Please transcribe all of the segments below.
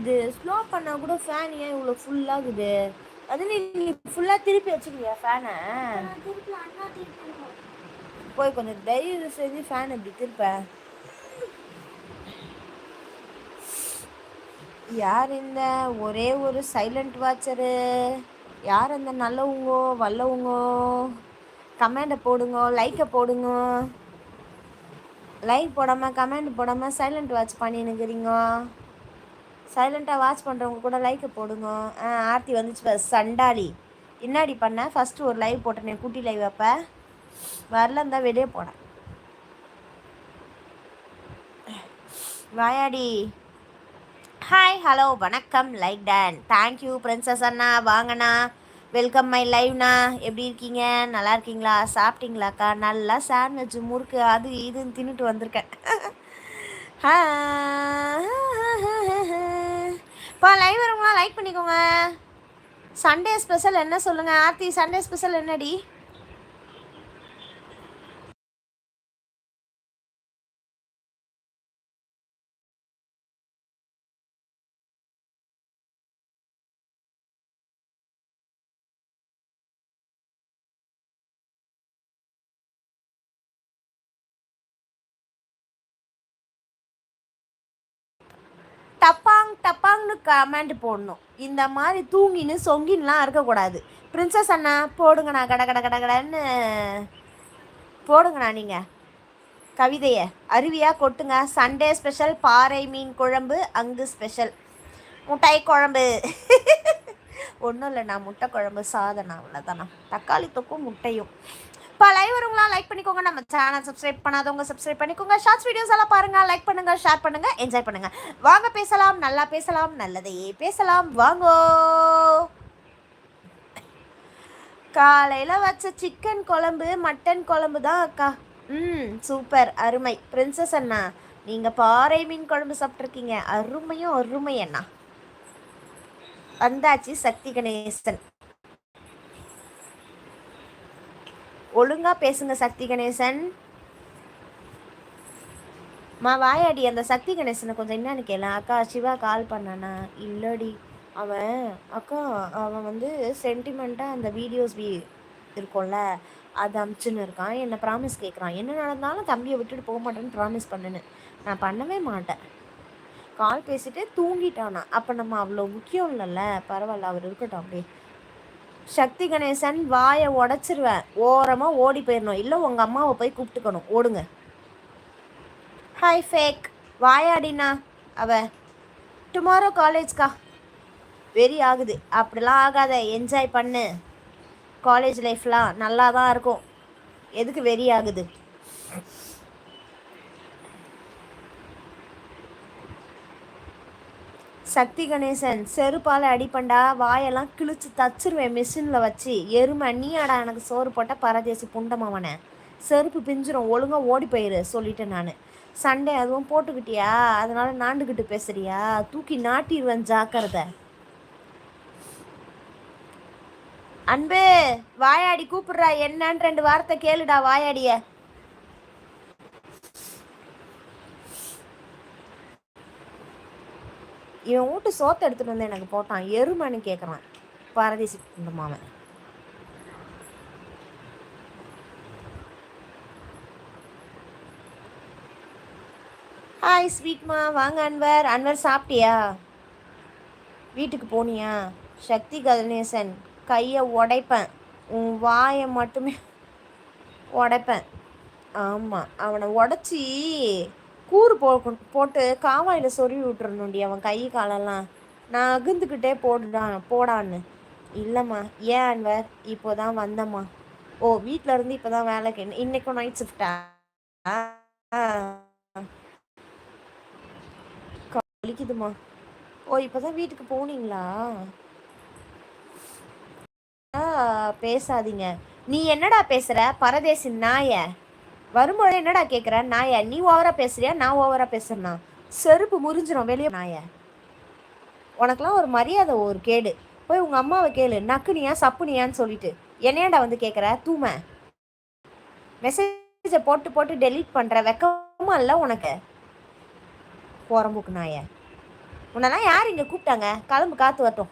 இது ஸ்லோ பண்ணா கூட ஃபேன் ஏன் இவ்வளோ ஃபுல்லாகுது அது நீ ஃபுல்லாக திருப்பி வச்சுக்கிறியா ஃபேனை போய் கொஞ்சம் தயவு செஞ்சு ஃபேன் இப்படி திருப்ப. யார் இந்த ஒரே ஒரு சைலண்ட் வாட்சரு யார் அந்த நல்லவங்கோ வல்லவங்கோ? கமெண்டை போடுங்க லைக்கை போடுங்க. லைக் போடாமல் கமெண்ட் போடாமல் சைலண்ட் வாட்ச் பண்ணினுக்கிறீங்க. சைலண்ட்டாக வாட்ச் பண்ணுறவங்க கூட லைக்கை போடுங்க. ஆ ஆர்த்தி வந்துச்சு சண்டாளி. என்னாடி பண்ண? ஃபஸ்ட்டு ஒரு லைவ் போட்டேனே குட்டி லைவ் அப்போ. வரல இருந்தால் வெளியே போனேன் வாயாடி. ஹாய் ஹலோ வணக்கம் லைக் டேன் தேங்க்யூ பிரின்சஸ் அண்ணா வாங்கண்ணா. வெல்கம் மை லைவ்ண்ணா எப்படி இருக்கீங்க? நல்லா இருக்கீங்களா? சாப்பிட்டீங்களாக்கா? நல்லா சாண்ட்விச் முறுக்கு அது இதுன்னு தின்னுட்டு வந்திருக்கேன். பா லைவ் வரவங்களா லைக் பண்ணிக்கோங்க. சண்டே ஸ்பெஷல் என்ன சொல்லுங்கள் ஆர்த்தி சண்டே ஸ்பெஷல் என்னடி? டப்பாங் டப்பாங்னு கமெண்ட் போடணும். இந்த மாதிரி தூங்கின்னு சொங்கின்லாம் இருக்கக்கூடாது. பிரின்சஸ் அண்ணா போடுங்கண்ணா கட கட கட கடன்னு. போடுங்கண்ணா நீங்கள் கவிதையை. அருவியாக கொட்டுங்க. Sunday special. பாறை மீன் குழம்பு அங்கு ஸ்பெஷல். முட்டாய் குழம்பு. ஒன்றும் இல்லைண்ணா. முட்டை குழம்பு சாதனா அவ்வளோதாண்ணா தக்காளி தொக்கும் முட்டையும். இப்போ லைவ் வருவங்களாம் லைக் பண்ணிக்கோங்க. நம்ம சேனல் சப்ஸ்கிரைப் பண்ணாதவங்க சப்ஸ்கிரைப் பண்ணிக்கோங்க. ஷார்ட்ஸ் வீடியோஸ் எல்லாம் பாருங்க. லைக் பண்ணுங்க ஷேர் பண்ணுங்க என்ஜாய் பண்ணுங்க. வாங்க பேசலாம். நல்லா பேசலாம். நல்லதையே பேசலாம். வாங்கோ. காலையில் வச்ச சிக்கன் குழம்பு மட்டன் குழம்பு தான் அக்கா. ம் சூப்பர் அருமை. பிரின்சஸ் அண்ணா நீங்கள் பாறை மீன் குழம்பு சாப்பிட்ருக்கீங்க அருமையும் அருமை அண்ணா. வந்தாச்சு சக்தி கணேசன். ஒழுங்காக பேசுங்க சக்தி கணேசன். மா வாயாடி அந்த சக்தி கணேசனை கொஞ்சம் என்னன்னு கேள அக்கா சிவா கால் பண்ணானா? இல்லடி. அவன் அக்கா அவன் வந்து சென்டிமெண்ட்டாக அந்த வீடியோஸ் வீ இருக்கும்ல அது அமுச்சுன்னு இருக்கான். என்னை ப்ராமிஸ் கேட்குறான் என்ன நடந்தாலும் தம்பியை விட்டுட்டு போக மாட்டேன்னு ப்ராமிஸ் பண்ணுன்னு. நான் பண்ணவே மாட்டேன். கால் பேசிட்டு தூங்கிட்டானா. அப்போ நம்ம அவ்வளோ முக்கியம் இல்லைல்ல. பரவாயில்ல அவர் இருக்கட்டும் அப்படியே. சக்தி கணேசன் வாயை உடச்சிருவேன். ஓரமாக ஓடி போயிடணும் இல்லை உங்கள் அம்மாவை போய் கூப்பிட்டுக்கணும். ஓடுங்க. ஹாய் ஃபேக் வாயாடினா அவ டுமாரோ காலேஜ்க்கா வெறி ஆகுது. அப்படிலாம் ஆகாத. என்ஜாய் பண்ணு. காலேஜ் லைஃப்லாம் நல்லா தான் இருக்கும். எதுக்கு வெறி ஆகுது? சக்தி கணேசன் செருப்பால் அடிப்பண்டா வாயெல்லாம் கிழிச்சு தச்சிருவேன் மிஷினில் வச்சு. எருமை நீயாடா எனக்கு சோறு போட்ட பரதேசி புண்டமாவனை செருப்பு பிஞ்சிரும் ஒழுங்காக ஓடி போயிரு சொல்லிட்டேன் நான். சண்டே அதுவும் போட்டுக்கிட்டியா? அதனால நாண்டுக்கிட்டு பேசுறியா? தூக்கி நாட்டிடுவேன் ஜாக்கிரதை. அன்பு வாயாடி கூப்பிடுறா என்னன்னு ரெண்டு வார்த்தை கேளுடா வாயாடிய. இவன் வீட்டு சோத்தை எடுத்துகிட்டு வந்து எனக்கு போட்டான். எருமான்னு கேட்குறான் பாரதேசி இந்த மாமன். ஹாய் ஸ்வீட்மா வாங்க அன்வர். அன்வர் சாப்பிட்டியா? வீட்டுக்கு போனியா? சக்தி கணேசன் கையை உடைப்பேன். உன் வாயை மட்டுமே உடைப்பேன். ஆமாம் அவனை உடச்சி கூறு போ போட்டு காவாயில் சொருவி விட்டுறணுண்டி அவன் கை காலெல்லாம். நான் அகுந்துக்கிட்டே போடுறான் போடான்னு. இல்லைம்மா ஏன் அன்வர் இப்போ தான் வந்தம்மா. ஓ வீட்டில் இருந்து இப்போ தான் வேலைக்கு இன்னைக்கும் நைட் ஷிஃப்டா வலிக்குதுமா ஓ இப்போ தான் வீட்டுக்கு போனீங்களா? ஆ, பேசாதீங்க. நீ என்னடா பேசுற? பரதேசி நாய. வரும்போது என்னடா கேட்குற நாய நீ ஓவரா பேசுறியா? நான் ஓவரா பேசுறேனா? செருப்பு முறிஞ்சிரும் வெளியே நாய. உனக்கெல்லாம் ஒரு மரியாதை ஒரு கேடு. போய் உங்க அம்மாவை கேளு. நக்குனியா சப்புனியான்னு சொல்லிட்டு. என்னையாடா வந்து கேட்குற தூம. மெசேஜை போட்டு போட்டு டெலீட் பண்ற வெக்கமா இல்ல உனக்கு? போறம்புக்கு நாய. உன்னெல்லாம் யார் இங்கே கூப்பிட்டாங்க? கிளம்பு காற்று வரட்டும்.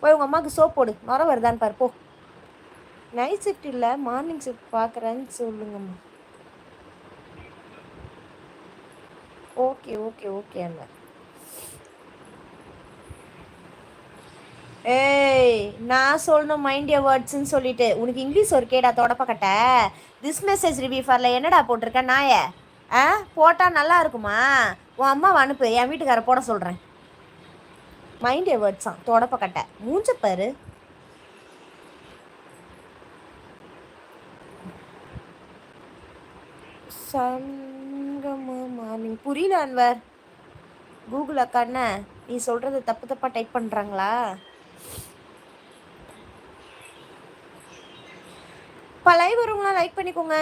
போய் உங்கள் அம்மாவுக்கு சோப் போடு. நுர வருதான்னு பாரு போ. நைட் ஷிஃப்ட் இல்லை மார்னிங் ஷிஃப்ட் பார்க்குறேன்னு சொல்லுங்கம்மா. ஓகே ஓகே ஓகே அண்ணா. ஏய் நான் சொல்லணும் மைண்ட் யர் வேர்ட்ஸ்ன்னு சொல்லிட்டு. உனக்கு இங்கிலீஷ் ஒரு கேடா தொடப்பக்கட்ட திஸ் மெசேஜ் ரிவ்யூ ஃபாரில் என்னடா போட்டிருக்கேன் நாய? ஆ போட்டால் நல்லா இருக்குமா? உன் அம்மாவை அனுப்பு என் வீட்டுக்கார போட சொல்கிறேன் மைண்ட் யர் வேர்ட்ஸ் தான் தொடப்பக்கட்ட மூஞ்சப்பாரு சன் ஆமாம் மார்னிங் புரியல அன்வர். கூகுள் அக்காண்ண நீ சொல்கிறது தப்பு தப்பாக டைப் பண்ணுறாங்களா இப்போ லைவ் வருங்களா லைக் பண்ணிக்கோங்க.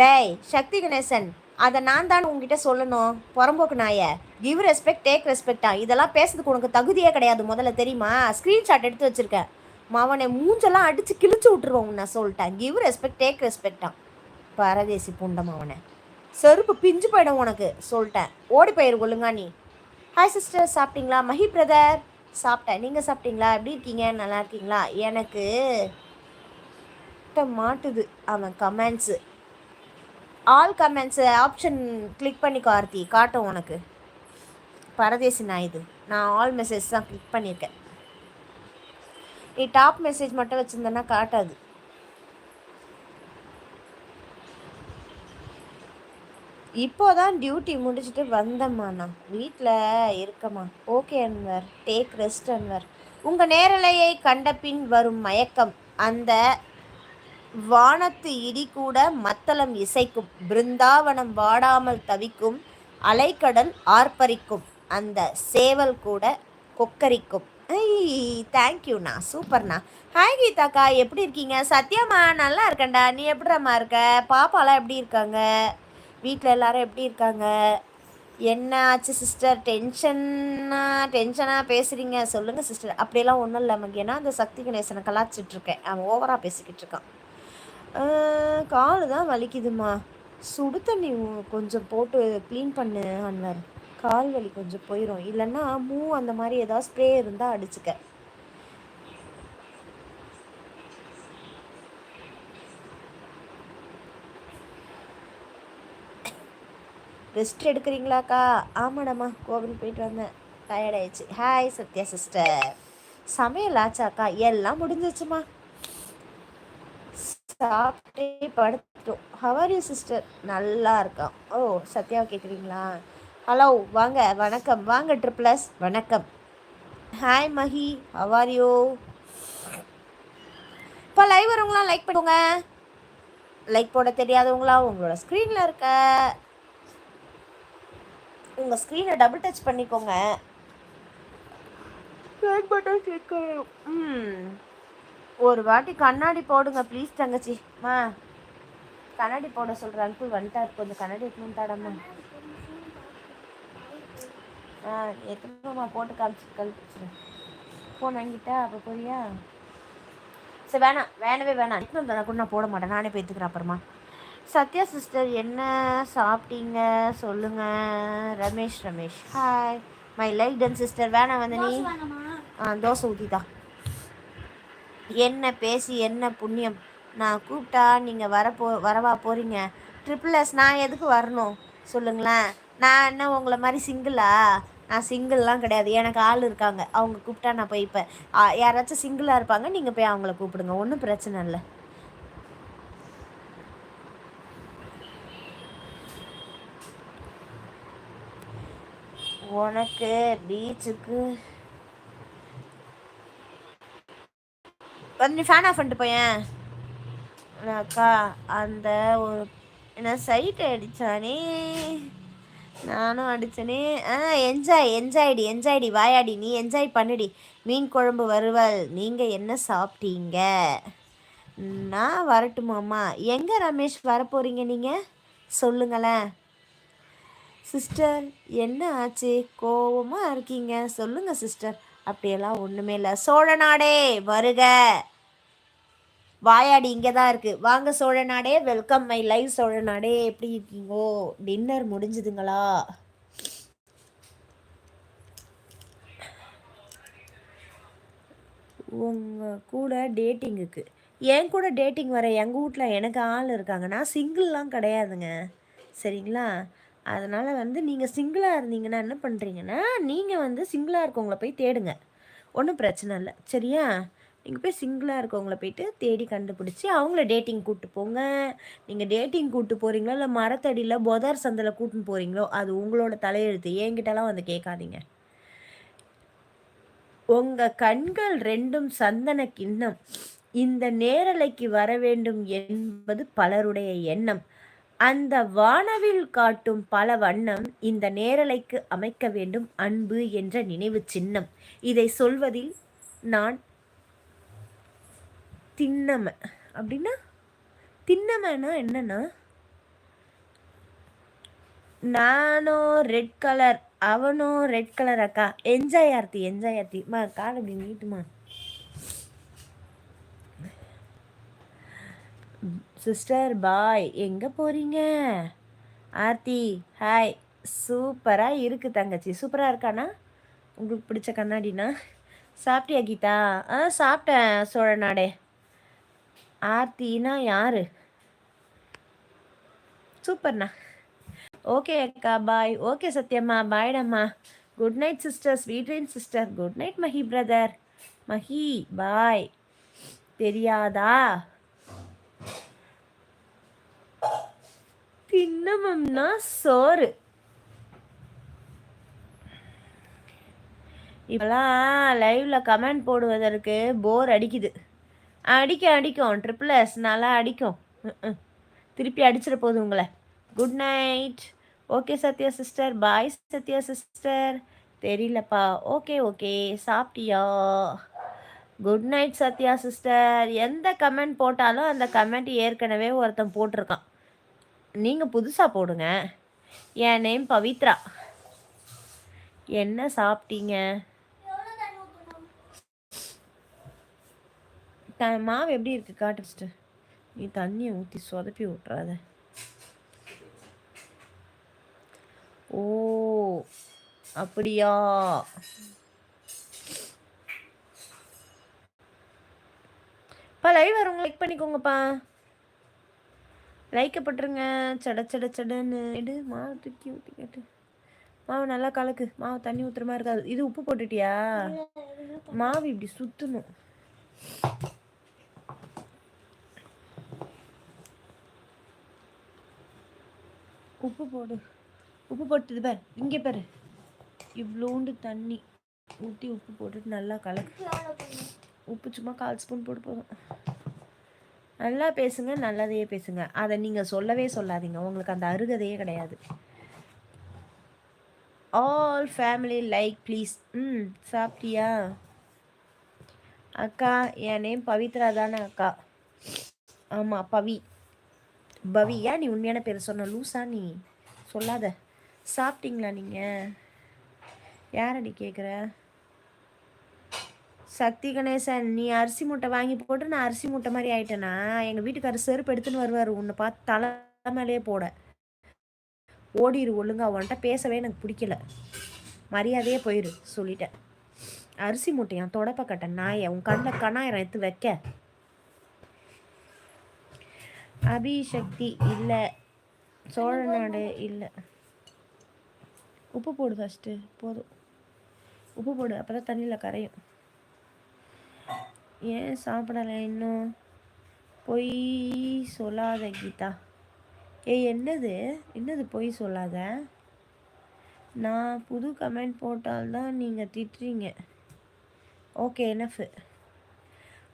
டேய் சக்தி கணேசன் அதை நான் தான் உங்ககிட்ட சொல்லணும். புறம்போக்கு நாய. கிவ் ரெஸ்பெக்ட் டேக் ரெஸ்பெக்டா இதெல்லாம் பேசுறதுக்கு உனக்கு தகுதியே கிடையாது முதல்ல தெரியுமா? ஸ்க்ரீன்ஷாட் எடுத்து வச்சிருக்கேன். மாவனை மூஞ்செல்லாம் அடித்து கிழிச்சு விட்டுருவோம் நான் சொல்லிட்டேன். கிவ் ரெஸ்பெக்ட் டேக் ரெஸ்பெக்டான் பரதேசி புண்டம் அவனை செருப்பு பிஞ்சு போயிடும் உனக்கு சொல்லிட்டேன். ஓடி போயிரு ஒழுங்கா நீ. ஹாய் சிஸ்டர் சாப்பிட்டீங்களா? மஹி பிரதர் சாப்பிட்டேன். நீங்கள் சாப்பிட்டீங்களா? எப்படி இருக்கீங்க? நல்லா இருக்கீங்களா? எனக்கு மாட்டுது அவன் comments all comments option click பண்ணி கார்த்தி காட்டும் உனக்கு. பரதேசி நான் இது. நான் ஆல் மெசேஜ் தான் கிளிக் பண்ணியிருக்கேன். நீ டாப் மெசேஜ் மட்டும் வச்சுருந்தேன்னா காட்டாது. இப்போதான் டியூட்டி முடிச்சுட்டு வந்தம்மா நான். வீட்டில் இருக்கம்மா. Okay Anwar take rest Anwar உங்கள் நேரலையை கண்ட பின் வரும் மயக்கம். அந்த வானத்து இடி கூட மத்தளம் இசைக்கும். பிருந்தாவனம் வாடாமல் தவிக்கும். அலைக்கடல் ஆர்ப்பரிக்கும். அந்த சேவல் கூட கொக்கரிக்கும். ஐய் தேங்க்யூண்ணா சூப்பர்ண்ணா. ஹாய் கீதாக்கா எப்படி இருக்கீங்க? சத்யாம்மா நல்லா இருக்கேன்டா. நீ எப்படிம்மா இருக்க? பாப்பாலாம் எப்படி இருக்காங்க? வீட்டில் எல்லாரும் எப்படி இருக்காங்க? என்ன ஆச்சு சிஸ்டர் டென்ஷன்னா டென்ஷனாக பேசுகிறீங்க சொல்லுங்கள் சிஸ்டர் அப்படியெல்லாம் ஒன்றும் இல்லை ஏன்னா அந்த சக்தி கணேசனை கலாச்சிட்ருக்கேன் அவன் ஓவராக பேசிக்கிட்டு இருக்கான். காலு தான் வலிக்குதுமா சுடு தண்ணி கொஞ்சம் போட்டு க்ளீன் பண்ணு அன்வர். கால் வலி கொஞ்சம் போயிடும் இல்லைன்னா மூ அந்த மாதிரி ஏதாவது ஸ்ப்ரே இருந்தால் அடிச்சுக்க. ரெஸ்ட் எடுக்கிறீங்களாக்கா? ஆமாடாம்மா கோவில் போயிட்டு வந்தேன். டயர்ட் ஆயிடுச்சு. ஹாய் சத்யா சிஸ்டர் சமையல் ஆச்சாக்கா? எல்லாம் முடிஞ்சிச்சுமா சாப்பிட்டே படுத்துட்டோம். ஹவர் யூ சிஸ்டர் நல்லா இருக்கான். ஓ சத்யாவை கேட்குறீங்களா ஹலோ வாங்க வணக்கம். வாங்க ட்ரிப்ளஸ் வணக்கம். Hi Mahi how are you இப்போ லைவ் வரவங்களாம் லைக் பண்ணுங்க. லைக் போட தெரியாதவங்களா உங்களோட ஸ்க்ரீனில் இருக்க. உங்கள் ஸ்க்ரீனை டபுள் டச் பண்ணிக்கோங்க. லைக் பட்டன் கிளிக் பண்ணணும். ம். ஒரு வாட்டி கண்ணாடி போடுங்க ப்ளீஸ் தங்கச்சி. மா கண்ணாடி போட சொல்கிற அங்கிள் வந்துட்டார். கொஞ்சம் கண்ணாடி எடுத்துன்னு தாடம்மா ஆ எத்தனைமா போட்டு காமிச்சு கழிச்சிடுறேன் ஃபோன் வாங்கிட்டா அப்போ போறியா? சரி வேணாம். வேணவே வேணாம். எடுத்துன்னு வந்தா கூட நான் போட மாட்டேன். நானே போய் அப்புறமா. சத்யா சிஸ்டர் என்ன? சாப்பிட்டீங்க? சொல்லுங்க. Ramesh Ramesh. Hi my like ton sister வேணாம் வந்து நீ ஆ தோசை ஊற்றிதா என்ன பேசி என்ன புண்ணியம்? நான் கூப்பிட்டா நீங்கள் வர போ வரவா போகிறீங்க ட்ரிபிள் எஸ் நான் எதுக்கு வரணும்? சொல்லுங்களேன். நான் என்ன உங்களை மாதிரி சிங்கிளா நான் சிங்கிள்லாம் கிடையாது. எனக்கு ஆள் இருக்காங்க. அவங்க கூப்பிட்டா நான் போய்ப்பேன் யாராச்சும் சிங்கிளாக இருப்பாங்க நீங்கள் போய் அவங்கள கூப்பிடுங்க. ஒன்றும் பிரச்சனை இல்லை. உனக்கு பீச்சுக்கு வந்து ஃபேன் ஆஃப் பண்ணிட்டு போயேன். அக்கா அந்த ஒரு என்ன சைட் அடித்தானே நானும் அடிச்சனே. ஆ என்ஜாய் என்ஜாய்டி என்ஜாய்டி வாயாடி நீ என்ஜாய் பண்ணுடி மீன் குழம்பு வறுவல் நீங்கள் என்ன சாப்பிட்டீங்க? நான் வரட்டுமாம்மா எங்கே ரமேஷ் வரப்போகிறீங்க நீங்கள் சொல்லுங்களேன். சிஸ்டர் என்ன ஆச்சு? கோவமாக இருக்கீங்க. சொல்லுங்கள் சிஸ்டர். அப்படியெல்லாம் ஒன்றுமே இல்லை. சோழ நாடே வருக. வாயாடி இங்கே தான் இருக்குது வாங்க சோழ நாடே வெல்கம் மை லைவ் சோழ நாடே. எப்படி இருக்கீங்கோ? டின்னர் முடிஞ்சுதுங்களா? உங்கள் கூட டேட்டிங்குக்கு என் கூட டேட்டிங் வர எங்கள் வீட்டில் எனக்கு ஆள் இருக்காங்க. நான் சிங்கிள்லாம் கிடையாதுங்க. சரிங்களா? அதனால் வந்து நீங்கள் சிங்கிளாக இருந்தீங்கன்னா என்ன பண்ணுறீங்கன்னா நீங்கள் வந்து சிங்கிளாக இருக்கவங்கள போய் தேடுங்க. ஒன்றும் பிரச்சனை இல்லை. சரியா? நீங்கள் போய் சிங்கிளாக இருக்கவங்கள போயிட்டு தேடி கண்டுபிடிச்சி அவங்கள டேட்டிங் கூப்பிட்டு போங்க. நீங்கள் டேட்டிங் கூப்பிட்டு போகிறீங்களோ இல்லை மரத்தடியில் பொதார் சந்தில் கூட்டின்னு போகிறீங்களோ அது உங்களோட தலையெழுத்து. என்கிட்டலாம் வந்து கேட்காதீங்க. உங்கள் கண்கள் ரெண்டும் சந்தன கிண்ணம். இந்த நேரலைக்கு வர வேண்டும் என்பது பலருடைய எண்ணம். அந்த வானவில் காட்டும் பல வண்ணம் இந்த நேரலைக்கு அமைக்க வேண்டும் அன்பு என்ற நினைவு சின்னம். இதை சொல்வதில் நான் திண்ணமை. அப்படின்னா திண்ணமைனா என்னன்னா நானும் ரெட் கலர் அவனும் ரெட் கலர் அக்கா. Enjoy Aarthi enjoy Aarthi. மா கால் அப்படி நீட்டுமா? Sister bye. எங்கே போகிறீங்க ஆர்த்தி ஹாய். சூப்பராக இருக்குது தங்கச்சி. சூப்பராக இருக்கானா? உங்களுக்கு பிடிச்ச கண்ணாடினா? சாப்பிட்டியா கீதா? ஆ சாப்பிட்டேன் சோழ நாடே. ஆர்த்தினா யாரு? சூப்பர்ண்ணா. ஓகே அக்கா பாய். ஓகே சத்யம்மா பாய்டம்மா good night sister ஸ்வீட்ரீன் sister good night Mahi brother Mahi bye. தெரியாதா? தின்னமம்னா சோறு. இப்போலாம் லைவ்ல கமெண்ட் போடுவதற்கு போர் அடிக்குது. அடிக்கும் அடிக்கும். ட்ரிபிள் எஸ் நல்லா அடிக்கும். திருப்பி அடிச்சிட போகுது உங்களை. Good night okay Sathya sister bye Sathya sister தெரியலப்பா. ஓகே ஓகே சாப்பிட்டியா? குட் நைட் சத்யா சிஸ்டர் எந்த கமெண்ட் போட்டாலும் அந்த கமெண்ட் ஏற்கனவே ஒருத்தன் போட்டிருக்கான். நீங்கள் புதுசாக போடுங்க. என் நேம் பவித்ரா. என்ன சாப்பிட்டீங்க எவ்வளோ தண்ணி ஊற்றணும் த மாவு எப்படி இருக்கு? காட்டு. நீ தண்ணியை ஊற்றி சொதப்பி விட்றாத ஓ அப்படியா? பா லைவ் வரவங்க லைக் பண்ணிக்கோங்கப்பா. லைக்கை பட்டுருங்க. சட சட சடன்னு. எடு மாவு தூக்கி ஊற்றி கேட்டு. மாவு நல்லா கலக்கு. மாவு தண்ணி ஊற்றுற மாதிரி இருக்காது. இது உப்பு போட்டுட்டியா? மாவு இப்படி சுற்றணும் உப்பு போடு. உப்பு போட்டுது பார் இங்கே பாரு. இவ்வளோண்டு தண்ணி ஊற்றி உப்பு போட்டுட்டு நல்லா கலக்கு உப்பு சும்மா கால் ஸ்பூன் போட்டு போதும். நல்லா பேசுங்க நல்லதையே பேசுங்க. அதை நீங்கள் சொல்லவே சொல்லாதீங்க. உங்களுக்கு அந்த அருகதையே கிடையாது. ஆல் ஃபேமிலி லைக் ப்ளீஸ் ம் சாப்பிட்டியா? அக்கா என் நேம் பவித்ரா தானே அக்கா. ஆமாம் பவி. பவி ஏன் நீ உண்மையான பேர் சொன்ன? லூசா நீ. சொல்லாத. சாப்பிட்டீங்களா நீங்கள் யாரடி கேட்குற சக்தி கணேசன் நீ அரிசி மூட்டை வாங்கி போட்டு நான் அரிசி மூட்டை மாதிரி ஆயிட்டேனா? எங்கள் வீட்டுக்காரர் செருப்பு எடுத்துன்னு வருவார். உன்னை பார்த்து தலை மேலேயே போட. ஓடிரு ஒழுங்கா. உன்கிட்ட பேசவே எனக்கு பிடிக்கல. மரியாதையே போயிரு சொல்லிட்டேன். அரிசி மூட்டையான் தொடப்பக்கட்ட நாயை. உன் கண்ணில் கணாயிரம் எடுத்து வைக்க. அபிசக்தி இல்லை. சோழ நாடு இல்லை. உப்பு போடு ஃபஸ்ட்டு போதும். உப்பு போடு அப்போ தான் தண்ணியில் கரையும். ஏன் சாப்பிடலை இன்னும்? பொய் சொல்லாத கீதா. ஏய் என்னது? என்னது பொய் சொல்லாத? நான் புது கமெண்ட் போட்டால்தான் நீங்கள் திட்டுறீங்க. Okay enough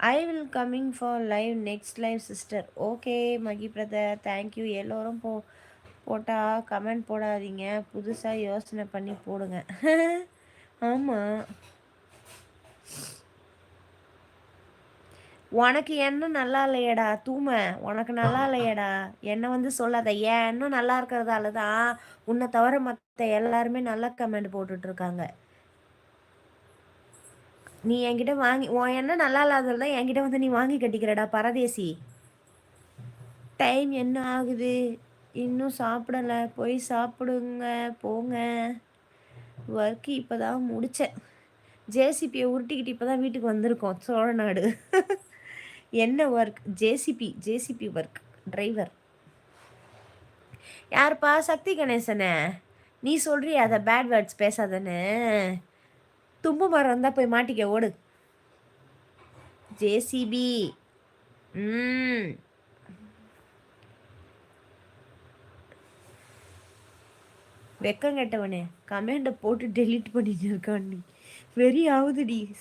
I will coming for live next live sister okay Mahi brother thank you எல்லோரும் போ போட்டால் கமெண்ட் போடாதீங்க. புதுசாக யோசனை பண்ணி போடுங்க. ஆமாம் உனக்கு எண்ணம் நல்லா இல்லையடா? தூமை. உனக்கு நல்லா இல்லையடா? என்னை வந்து சொல்லாத? ஏன்? எண்ணம் நல்லா இருக்கிறதால தான் உன்னை தவிர மற்ற எல்லாருமே நல்ல கமெண்ட் போட்டுட்ருக்காங்க இருக்காங்க. நீ என்கிட்ட வாங்கி உன் எண்ணம் நல்லா இல்லாதது என்கிட்ட வந்து நீ வாங்கி கட்டிக்கிறடா பரதேசி. டைம் என்ன ஆகுது? இன்னும் சாப்பிடலை. போய் சாப்பிடுங்க போங்க. ஒர்க்கு இப்போ தான் முடித்தேன் ஜேசிபியை உருட்டிக்கிட்டு இப்போ தான் வீட்டுக்கு வந்திருக்கோம். சோழநாடு என்ன work JCB JCB work driver யாருப்பா? சக்தி கணேசனே. நீ சொல்றியா? அதை பேட் வேர்ட்ஸ் பேசாதன்னு. தும்பு மரம் இருந்தால் போய் மாட்டிக்க ஓடு. ஜேசிபி. ம். வெக்கம் கெட்டவனே கமெண்டை போட்டு டெலீட் பண்ணிட்டு இருக்கான் நீ. வெறி ஆகுதுடி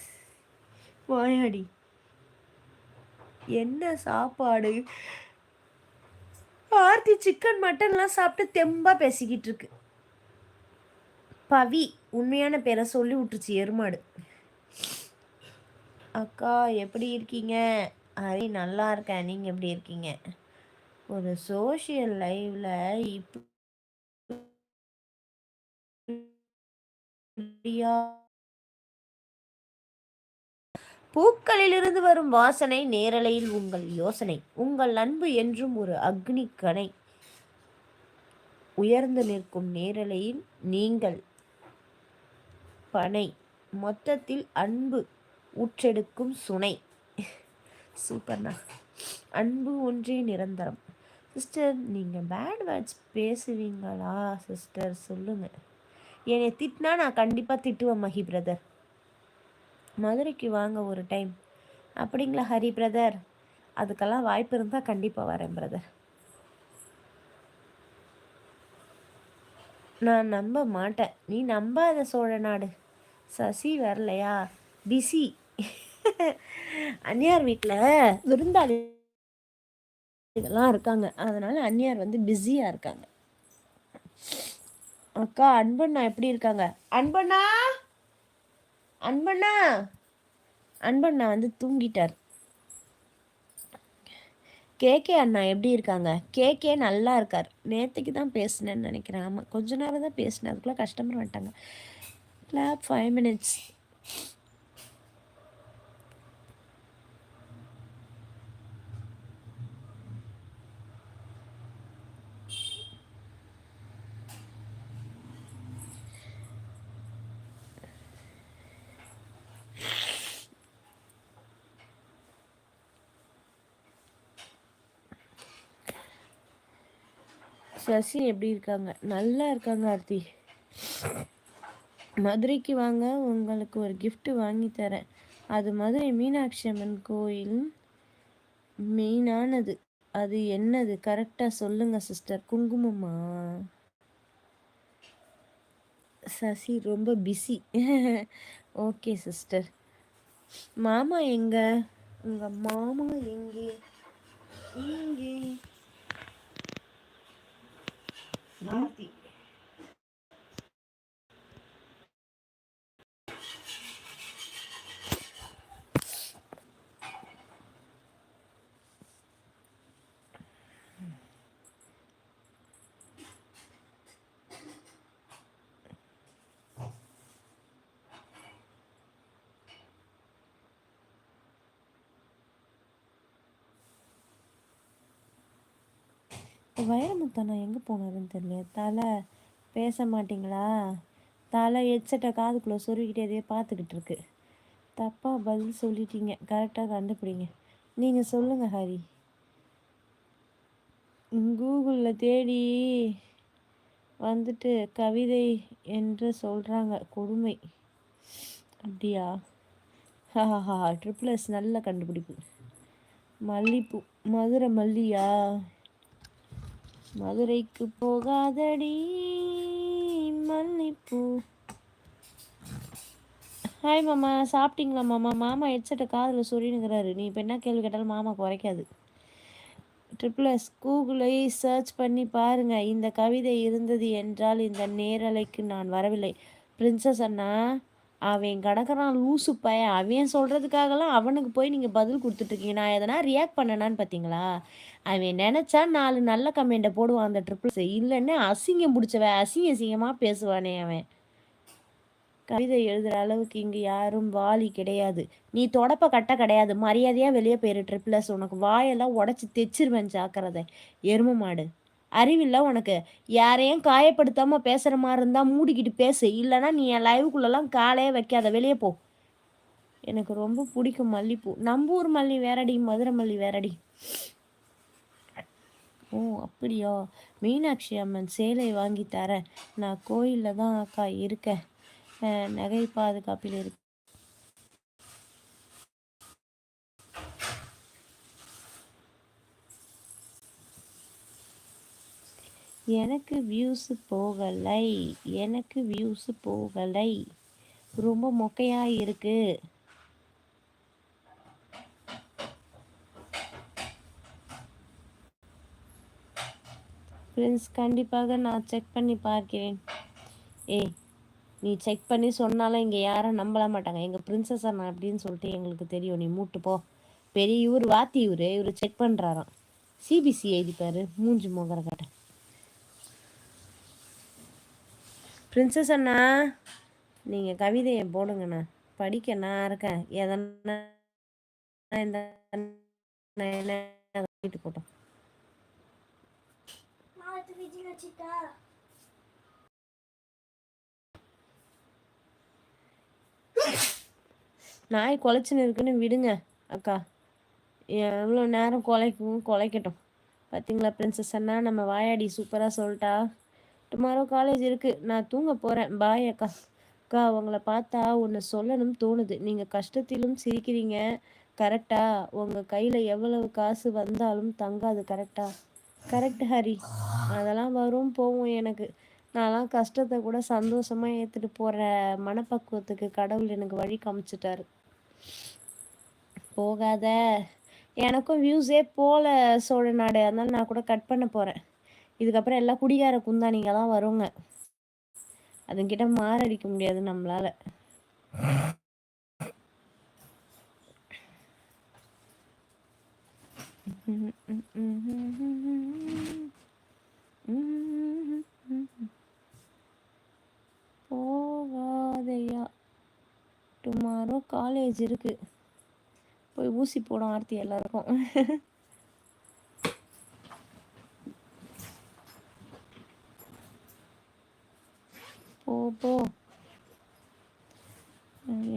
வாயாடி. என்ன சாப்பாடு? ஆர்த்தி சிக்கன் மட்டன்லாம் சாப்பிட்டு தெம்பாக பேசிக்கிட்டு இருக்கு. பவி உண்மையான பேரை சொல்லி விட்டுருச்சு எருமாடு. அக்கா எப்படி இருக்கீங்க? அரே நல்லா இருக்கேன். நீங்கள் எப்படி இருக்கீங்க? ஒரு சோஷியல் லைவ்ல இப்படியா? பூக்களிலிருந்து வரும் வாசனை நேரலையில் உங்கள் யோசனை. உங்கள் அன்பு என்றும் ஒரு அக்னி கனை உயர்ந்து நிற்கும் நேரலையில் நீங்கள் பனை. மொத்தத்தில் அன்பு ஊற்றெடுக்கும் சுனை. சூப்பர்ண்ணா அன்பு ஒன்றே நிரந்தரம். சிஸ்டர் நீங்கள் பேட் வேர்ட்ஸ் பேசுவீங்களா சிஸ்டர் சொல்லுங்கள் என்னை திட்டினா நான் கண்டிப்பாக திட்டுவேன் மஹி பிரதர் மதுரைக்கு வாங்க ஒரு டைம் அப்படிங்களா ஹரி பிரதர் அதுக்கெல்லாம் வாய்ப்பு இருந்தால் கண்டிப்பாக வரேன் பிரதர் நான் நம்ப மாட்டேன். நீ நம்பாத சோழ நாடு. சசி வரலையா? பிஸி. அந்நியார் வீட்டில் விருந்தாளி இதெல்லாம் இருக்காங்க. அதனால அந்நியார் வந்து பிஸியாக இருக்காங்க. அக்கா அன்பண்ணா எப்படி இருக்காங்க? அன்பண்ணா? அன்பண்ணா? அன்பண்ணா வந்து தூங்கிட்டார். கேகே அண்ணா எப்படி இருக்காங்க? கேகே நல்லா இருக்கார். நேற்றுக்கு தான் பேசினேன்னு நினைக்கிறேன். ஆமாம் கொஞ்ச நேரம் தான் பேசினேன். அதுக்குள்ளே கஸ்டமர் வந்துட்டாங்க. கிளாப் ஃபைவ் மினிட்ஸ் சசி எப்படி இருக்காங்க? நல்லா இருக்காங்க ஆர்த்தி. மதுரைக்கு வாங்க உங்களுக்கு ஒரு கிஃப்ட்டு வாங்கி தரேன். அது மதுரை மீனாட்சி அம்மன் கோயில் மெயினானது. அது என்னது? கரெக்டாக சொல்லுங்க சிஸ்டர் குங்குமமா? சசி ரொம்ப பிஸி ஓகே சிஸ்டர் மாமா எங்க? உங்க மாமா எங்கே? இங்கே ஆர்த்தி வைரமுத்தண்ணா எங்கே போனாருன்னு தெரியல தலை பேச மாட்டீங்களா? தலை ஹெட்செட்டை காதுக்குள்ளே சொருகிட்டே எதையோ பார்த்துக்கிட்டு இருக்கு. தப்பாக பதில் சொல்லிட்டீங்க. கரெக்டாக கண்டுபிடிங்க. நீங்கள் சொல்லுங்கள் ஹரி. கூகுளில் தேடி வந்துட்டு கவிதை என்று சொல்கிறாங்க கொடுமை. அப்படியா? ஹாஹா ட்ரிபிள் எஸ் நல்ல கண்டுபிடிப்பு. மல்லிப்பூ மதுரை மல்லியா? மதுரைக்கு போகாதடி மல்லிப்பூ. ஹாய் மாமா. சாப்பிட்டீங்களா மாமா? மாமா ஹெட்செட்டை காதில் சொல்லினுங்கிறாரு நீ இப்போ என்ன கேள்வி கேட்டாலும் மாமா குறைக்காது. ட்ரிபிள் எஸ் கூகுளை சர்ச் பண்ணி பாருங்கள் இந்த கவிதை இருந்தது என்றால் இந்த நேரலைக்கு நான் வரவில்லை. பிரின்சஸ் அண்ணா அவன் கடக்கிறான் லூசு பையன். அவன் சொல்கிறதுக்காகலாம் அவனுக்கு போய் நீங்கள் பதில் கொடுத்துட்ருக்கீங்க. நான் எதனா ரியாக்ட் பண்ணனான்னு பார்த்தீங்களா அவன் நினச்சா நாலு நல்ல கமெண்ட்டை போடுவான் அந்த ட்ரிபிள்ஸ் இல்லைன்னு அசிங்கம் பிடிச்சவன் அசிங்க அசிங்கமாக பேசுவானே அவன். கவிதை எழுதுகிற அளவுக்கு இங்கே யாரும் வாலி கிடையாது. நீ தொடப்ப கட்ட கிடையாது. மரியாதையாக வெளியே போயிரு ட்ரிப்ளஸ் உனக்கு. வாயெல்லாம் உடச்சி தைச்சிருவேன் ஜாக்கிரதை. எரும மாடு. அறிவில்லை உனக்கு. யாரையும் காயப்படுத்தாமல் பேசுகிற மாதிரி இருந்தால் மூடிக்கிட்டு பேசு. இல்லைன்னா நீ என் லைவுக்குள்ளெல்லாம் காலையே வைக்காத. வெளியே போ. எனக்கு ரொம்ப பிடிக்கும் மல்லிப்பூ. நம்ம ஊர் மல்லி வேறடி மதுரை மல்லி வேறடி. ஓ அப்படியா? மீனாட்சி அம்மன் சேலை வாங்கி தரேன். நான் கோயிலில் தான் அக்கா இருக்கேன். நகை பாதுகாப்பில் இருக்கு. எனக்கு வியூஸ் போகலை. எனக்கு வியூஸ் போகலை. ரொம்ப மொக்கையா இருக்கு. ஃப்ரெண்ட்ஸ் கண்டிப்பாக நான் செக் பண்ணி பார்க்கிறேன். ஏய் நீ செக் பண்ணி சொன்னாலும் இங்கே யாரும் நம்பல மாட்டாங்க. எங்கள் பிரின்சஸ் அண்ணா அப்படின்னு சொல்லிட்டு எங்களுக்கு தெரியும். நீ மூட்டு போ. பெரிய இவர் வாத்தி இவர் இவர் செக் பண்ணுறாராம் சிபிசி எழுதிப்பார் மூஞ்சி மோகர காட்ட பிரின்சஸ் அண்ணா நீங்கள் கவிதையை போடுங்கண்ணா. படிக்க நான் இருக்கேன் எதனா இந்த வீட்டு போட்டோம் நாய் குலைச்சின்னு இருக்குன்னு விடுங்க அக்கா. எவ்வளோ நேரம் குலைக்கும் குலைக்கட்டும். பார்த்தீங்களா பிரின்சஸ் அண்ணா? நம்ம வாயாடி சூப்பராக சொல்லிட்டா. டுமாரோ காலேஜ் இருக்குது நான் தூங்க போகிறேன் பாய் அக்கா. அக்கா உங்களை பார்த்தா ஒன்று சொல்லணும்னு தோணுது. நீங்கள் கஷ்டத்திலும் சிரிக்கிறீங்க. கரெக்டா உங்கள் கையில் எவ்வளவு காசு வந்தாலும் தங்காது. கரெக்டா கரெக்ட் ஹரி. அதெல்லாம் வரும் போகும் எனக்கு. நான்லாம் கஷ்டத்தை கூட சந்தோஷமாக ஏற்றுட்டு போகிற மனப்பக்குவத்துக்கு கடவுள் எனக்கு வழி காமிச்சிட்டாரு. போகாத. எனக்கும் வியூஸே போல சோழ நாடு. அதனால நான் கூட கட் பண்ண போகிறேன் இதுக்கப்புறம் எல்லாம் குடிகார குந்தானிங்க தான் வருங்க. அதுங்கிட்ட மாரடிக்க முடியாது நம்மளால. போகாதையா. டுமாரோ காலேஜ் இருக்கு. போய் ஊசி போடும் ஆர்த்தி எல்லாருக்கும் போ போ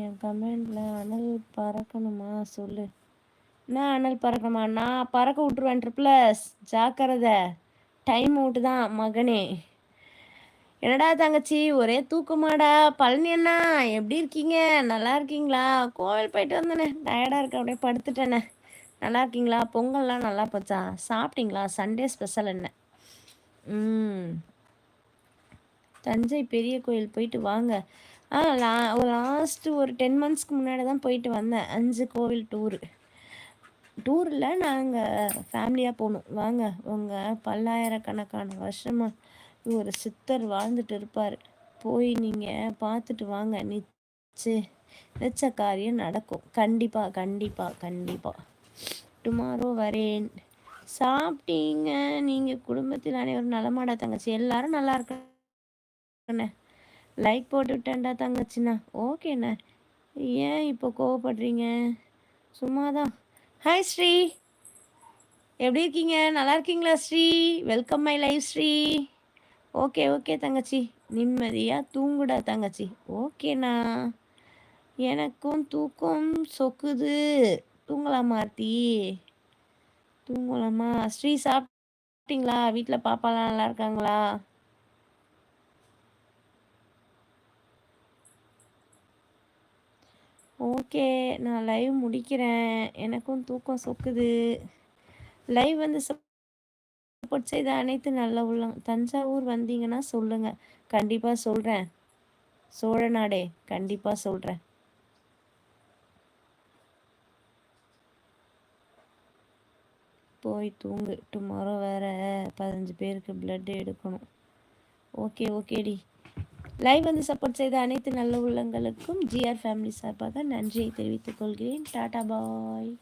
என் கமெண்ட்ல அனல் பறக்கணுமா சொல்லு. நான் அனல் பறக்கணுமா? நான் பறக்க விட்டுருவேன் ட்ரிப்ளஸ் ஜாக்கிரதை. டைம் அவுட்டு தான் மகனே. என்னடா தங்கச்சி ஒரே தூக்கமாடா. பழனி அண்ணா எப்படி இருக்கீங்க? நல்லா இருக்கீங்களா? கோவில் போயிட்டு வந்தேனே. டயர்டாக இருக்க அப்படியே படுத்துட்டேனே. நல்லா இருக்கீங்களா? பொங்கல்லாம் நல்லா போச்சா? சாப்பிட்டீங்களா? சண்டே ஸ்பெஷல் என்ன? ம். தஞ்சை பெரிய கோயில் போயிட்டு வாங்க. ஆ லா லாஸ்ட்டு ஒரு டென் மந்த்ஸ்க்கு முன்னாடி தான் போயிட்டு வந்தேன். அஞ்சு கோவில் டூரு டூரில் நாங்கள் ஃபேமிலியாக போகணும் வாங்க உங்கள் பல்லாயிரக்கணக்கான வருஷமாக ஒரு சித்தர் வாழ்ந்துட்டு இருப்பார். போய் நீங்கள் பார்த்துட்டு வாங்க. நிச்சு நிச்ச காரியம் நடக்கும். கண்டிப்பாக கண்டிப்பாக கண்டிப்பாக டுமாரோ வரேன். சாப்பிட்டீங்க. நீங்கள் குடும்பத்தில் அனைவரும் நலமாடா தங்கச்சி. எல்லாரும் நல்லா இருக்கண்ணே லைக் போட்டு விட்டேன்டா தங்கச்சிண்ணா ஓகேண்ணே ஏன் இப்போ கோவப்படுறீங்க? சும்மாதான் ஹாய் ஸ்ரீ. எப்படி இருக்கீங்க? நல்லா இருக்கீங்களா Sri? Welcome my life Sri. Okay okay தங்கச்சி. நிம்மதியாக தூங்குடா தங்கச்சி. ஓகேண்ணா எனக்கும் தூக்கம் சொக்குது. தூங்கலாமா ஆர்த்தி? தூங்கலாமா? ஸ்ரீ சாப்பிட்டீங்களா? வீட்டில் பாப்பாலாம் நல்லா இருக்காங்களா? ஓகே நான் லைவ் முடிக்கிறேன். எனக்கும் தூக்கம் சொக்குது. லைவ் வந்து சப்போர்ட் செய்த அனைத்து நல்ல உள்ள தஞ்சாவூர் வந்தீங்கன்னா சொல்லுங்க. கண்டிப்பாக சொல்கிறேன் சோழ நாடே கண்டிப்பாக சொல்கிறேன் போய் தூங்கு. டுமாரோ வேற பதினஞ்சு பேருக்கு பிளட் எடுக்கணும். ஓகே ஓகேடி. லைவ் வந்து சப்போர்ட் செய்த அனைத்து நல்ல உள்ளங்களுக்கும் ஜிஆர் ஃபேமிலி சார்பாக நன்றியை தெரிவித்துக் கொள்கிறேன். டாடா பாய்.